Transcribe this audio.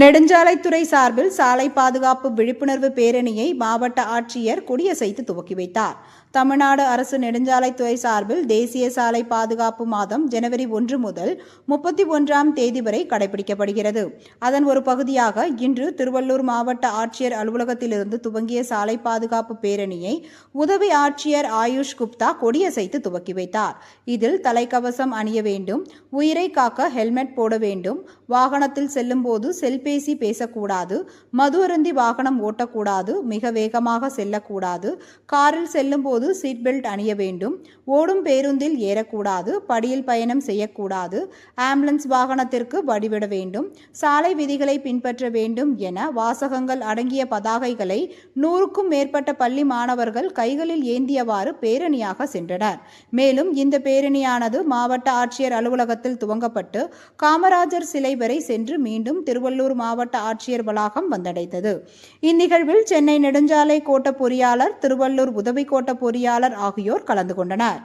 நெடுஞ்சாலைத்துறை சார்பில் சாலை பாதுகாப்பு விழிப்புணர்வு பேரணியை மாவட்ட ஆட்சியர் கொடியசைத்து துவக்கி வைத்தார். தமிழ்நாடு அரசு நெடுஞ்சாலைத்துறை சார்பில் தேசிய சாலை பாதுகாப்பு மாதம் ஜனவரி ஒன்று முதல் முப்பத்தி ஒன்றாம் தேதி வரை கடைபிடிக்கப்படுகிறது. அதன் ஒரு பகுதியாக இன்று திருவள்ளூர் மாவட்ட ஆட்சியர் அலுவலகத்திலிருந்து துவங்கிய சாலை பாதுகாப்பு பேரணியை உதவி ஆட்சியர் ஆயுஷ் குப்தா கொடியசைத்து துவக்கி வைத்தார். இதில் தலைக்கவசம் அணிய வேண்டும் உயிரை காக்க ஹெல்மெட் போட வேண்டும் வாகனத்தில் செல்லும்போது தொலைபேசி பேசக்கூடாது மது அருந்தி வாகனம் ஓட்டக்கூடாது மிக வேகமாக செல்லக்கூடாது காரில் செல்லும்போது சீட் பெல்ட் அணிய வேண்டும் ஓடும் பேருந்தில் ஏறக்கூடாது படியில் பயணம் செய்யக்கூடாது ஆம்புலன்ஸ் வாகனத்திற்கு வழிவிட வேண்டும் சாலை விதிகளை பின்பற்ற வேண்டும் என வாசகங்கள் அடங்கிய பதாகைகளை நூறுக்கும் மேற்பட்ட பள்ளி மாணவர்கள் கைகளில் ஏந்தியவாறு பேரணியாக சென்றனர். மேலும் இந்த பேரணியானது மாவட்ட ஆட்சியர் அலுவலகத்தில் துவங்கப்பட்டு காமராஜர் சிலை வரை சென்று மீண்டும் திருவள்ளூர் மாவட்ட ஆட்சியர் வளாகம் வந்தடைந்தது. இந்நிகழ்வில் சென்னை நெடுஞ்சாலை கோட்ட பொறியாளர் திருவள்ளூர் உதவி கோட்ட பொறியாளர் ஆகியோர் கலந்து கொண்டனர்.